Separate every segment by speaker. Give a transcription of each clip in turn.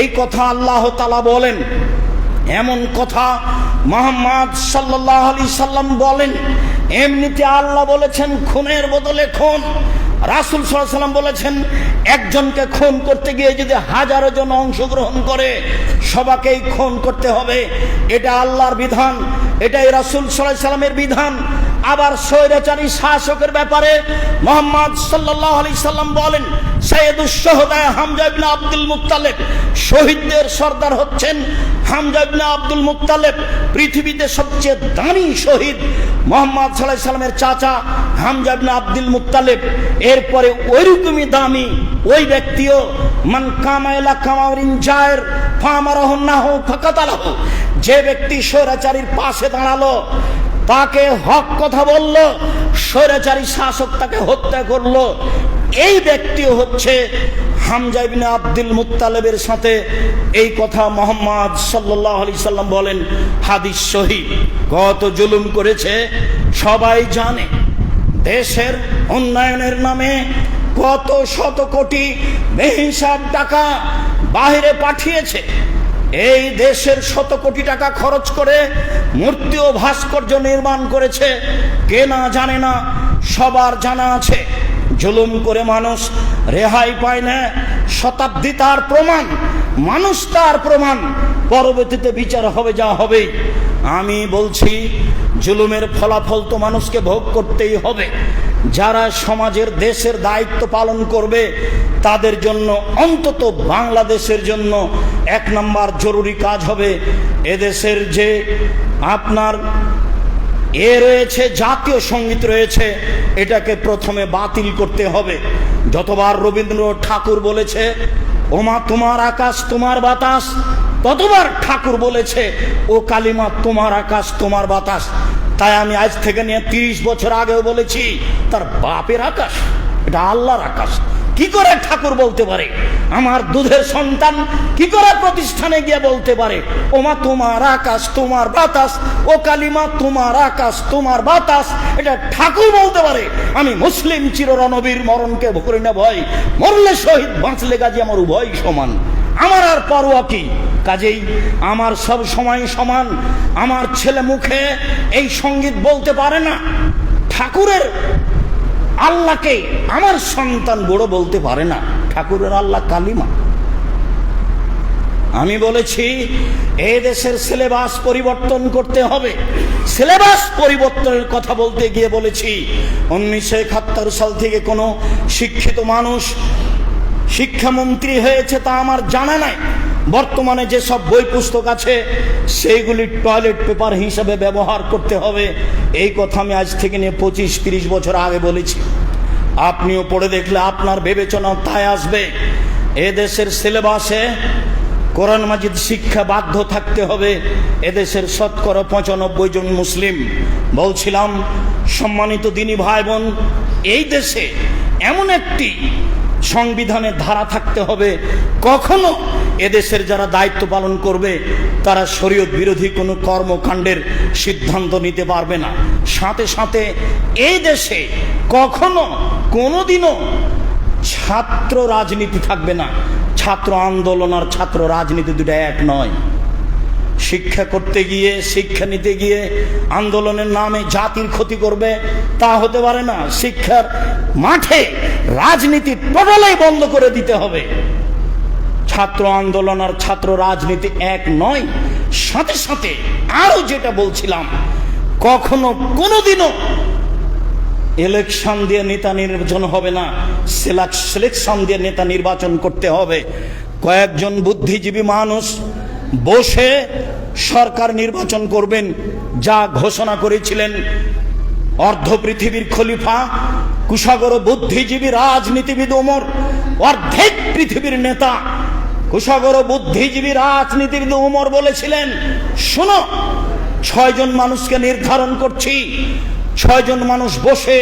Speaker 1: এই কথা আল্লাহ তালা বলেন। এমন কথা মোহাম্মদ সাল্লাহ আলি সাল্লাম বলেন। এমনিতে আল্লাহ বলেছেন, খুনের বদলে খুন। রাসুল সাল্লাম বলেছেন, একজনকে খুন করতে গিয়ে যদি হাজারো জন অংশগ্রহণ করে, সবাকেই খুন করতে হবে। এটা আল্লাহর বিধান, এটাই রাসুল সাল্লাহ সাল্লামের বিধান। আবার স্বৈরাচারী শাসকের ব্যাপারে মোহাম্মদ সাল্লাহ আলি সাল্লাম বলেন সৈয়দুসহদায় হামজা ইবনে আব্দুল মুক্তালেব শহীদদের সর্দার হচ্ছেন হামজা আব্দুল মুক্তালেব পৃথিবীতে সবচেয়ে দামি শহীদ মোহাম্মদ সাল্লাহ সাল্লামের চাচা হামজা ইবনে আব্দুল মুক্তালেব এরপরে ওইরকমই দামি ওই ব্যক্তিও, মান কামাইলা কামাউরিন জায়ের ফামারহন্নাহ ফাকাতালাহ। যে ব্যক্তি স্বৈরাচারীর পাশে দাঁড়াল তাকে হক কথা বলল, স্বৈরাচারী শাসক তাকে হত্যা করল। এই ব্যক্তি হচ্ছে হামজা ইবনে আব্দুল মুত্তালেবের সাথে এই কথা মোহাম্মদ সাল্লাল্লাহু আলাইহি সাল্লাম বলেন, হাদিস শহীদ কত জুলুম করেছে, সবাই জানে। দেশের উন্নয়নের নামে কত শত কোটি বেহিসাব টাকা বাহিরে পাঠিয়েছে। এই দেশের শত কোটি টাকা খরচ করে মূর্তি ও ভাস্কর্য নির্মাণ করেছে। কে না জানে না, সবার জানা আছে, জুলুম করে মানুষ রেহাই পায় না। শতাব্দী তার প্রমাণ, মানুষ তার প্রমাণ, পরবর্তীতে বিচার হবে যা হবেই। আমি বলছি, জুলুমের ফলাফল তো মানুষকে ভোগ করতেই হবে। যারা সমাজের দেশের দায়িত্ব পালন করবে, তাদের জন্য অন্তত বাংলাদেশের জন্য এক নম্বর জরুরি কাজ হবে এদেশের যে আপনার এ রয়েছে, জাতীয় সংগীত রয়েছে, এটাকে প্রথমে বাতিল করতে হবে। যতবার রবীন্দ্র ঠাকুর বলেছে, ওমা তোমার আকাশ, তোমার বাতাস, ততবার ঠাকুর বলেছে, ও কালিমা, তোমার আকাশ, তোমার বাতাস। তাই আমি আজ থেকে নিয়ে তিরিশ বছর আগেও বলেছি, তার বাপের আকাশ, এটা আল্লাহর আকাশ। কি করে ঠাকুর বলতে পারে? আমার দুধের সন্তান কি করে প্রতিষ্ঠানে গিয়ে বলতে পারে? ওমা, তোমার আকাশ, তোমার বাতাস, ও কালিমা, তোমার আকাশ, তোমার বাতাস, এটা ঠাকুর বলতে পারে। আমি মুসলিম চিররণবীর মরণকে করি না ভয় মরলে শহীদ, বাঁচলে গাজি আমার উভয় সমান। আমার আর পরোয়া কি? কাজেই আমার সব সময় সমান। আমার ছেলে মুখে এই সংগীত বলতে পারে না। ঠাকুরের আল্লাহকে আমার সন্তান বড় বলতে পারে না। ঠাকুরের আল্লাহ কালিমা। আমি বলেছি, এ দেশের সিলেবাস পরিবর্তন করতে হবে। সিলেবাস পরিবর্তনের কথা বলতে গিয়ে বলেছি, উনিশশো একাত্তর সাল থেকে কোনো শিক্ষিত মানুষ শিক্ষামন্ত্রী হয়েছে তা আমার জানা নাই। বর্তমানে যেসব বই পুস্তক আছে, সেইগুলি টয়লেট পেপার হিসাবে ব্যবহার করতে হবে। এই কথা আমি আজ থেকে নিয়ে পঁচিশ তিরিশ বছর আগে বলেছি। আপনিও পড়ে দেখলে আপনার বিবেচনা তাই আসবে। এদেশের সিলেবাসে কোরআন মাজিদ শিক্ষা বাধ্য থাকতে হবে। এদেশের শতকরা পঁচানব্বই জন মুসলিম। বলছিলাম, সম্মানিত দিনী ভাই বোন, এই দেশে এমন একটি সংবিধানের ধারা থাকতে হবে। কখনো এদেশের যারা দায়িত্ব পালন করবে, তারা শরীয়ত বিরোধী কোনো কর্মকাণ্ডের সিদ্ধান্ত নিতে পারবে না। সাথে সাথে এই দেশে কখনো কোনোদিনও ছাত্র রাজনীতি থাকবে না। ছাত্র আন্দোলন আর ছাত্র রাজনীতি দুটো এক নয়। শিক্ষা করতে গিয়ে, শিক্ষা নিতে গিয়ে আন্দোলনের নামে জাতির ক্ষতি করবে, তা হতে পারে না। শিক্ষার মাঠে রাজনীতি টোটালাই বন্ধ করে দিতে হবে। ছাত্র আন্দোলন আর ছাত্র রাজনীতি এক নয়, সাথে সাথে আরও যেটা বলছিলাম, কখনো কোনোদিনও ইলেকশন দিয়ে নেতা নির্বাচন হবে না সিলেকশন দিয়ে নেতা নির্বাচন করতে হবে। কয়েকজন বুদ্ধিজীবী মানুষ বসে সরকার নির্বাচন করবেন, যা ঘোষণা করেছিলেন অর্ধ পৃথিবীর খলিফা কুশাগর বুদ্ধিজীবী রাজনীতিবিদ ওমর, অর্ধেক পৃথিবীর নেতা কুশাগর বুদ্ধিজীবী রাজনীতিবিদ ওমর বলেছিলেন, শোনো, ছয়জন মানুষকে নির্ধারণ করছি, ছয়জন মানুষ বসে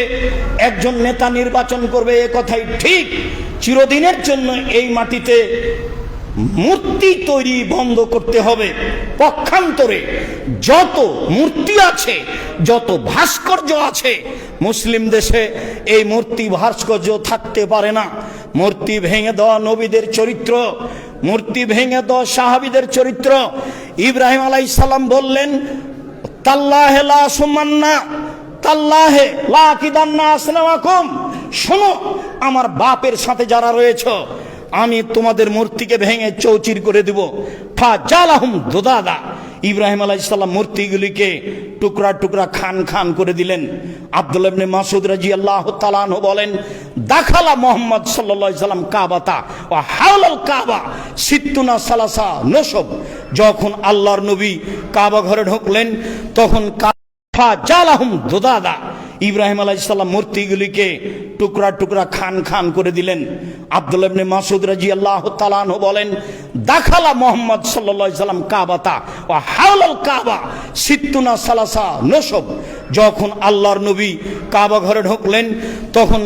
Speaker 1: একজন নেতা নির্বাচন করবে, এ কথাই ঠিক। চিরদিনের জন্য এই মাটিতে মূর্তি তৈরি বন্ধ করতে হবে। পক্ষান্তরে যত মূর্তি আছে, যত ভাস্কর্য আছে, মুসলিম দেশে এই মূর্তি ভাস্কর্য থাকতে পারে না। মূর্তি ভেঙে দেওয়া নবীদের চরিত্র, মূর্তি ভেঙে দ সাহাবিদের চরিত্র। ইব্রাহিম আলাই সালাম বললেন, তাল্লাহে লা সুমান্না, তাল্লাহে লা কিদান্না আসলামাকুম শোনো, আমার বাপের সাথে যারা রয়েছ আমি তোমাদের মূর্তিকে ভেঙে চৌচির করে দিব। ফা জালাহুম দোদাদা। ইব্রাহিম আলাইসাল্লাম মূর্তিগুলিকে টুকরা টুকরা খান খান করে দিলেন। আব্দুল ইবনে মাসুদ রাজি আল্লাহ তালানহ বলেন, দাখালা মোহাম্মদ সাল্লা সাল্লাম কাবাতা ও হাওলাল কাবা সিত্তুনা সালাসা নসব। যখন আল্লাহর নবী কাবা ঘরে ঢুকলেন, তখন কাফা জালাহুম দোদাদা। ইব্রাহিম আলাইসাল্লাম মূর্তিগুলিকে টুকরা টুকরা খান খান করে দিলেন। আব্দুল মাসুদ রাজি আল্লাহ তালানহ বলেন, দাখালা মোহাম্মদ সাল্লা সাল্লাম কাবাতা ও হাওলাল কাবা সিত্তুনা সালাসা নসব। যখন আল্লাহর নবী কাবা ঘরে ঢুকলেন, তখন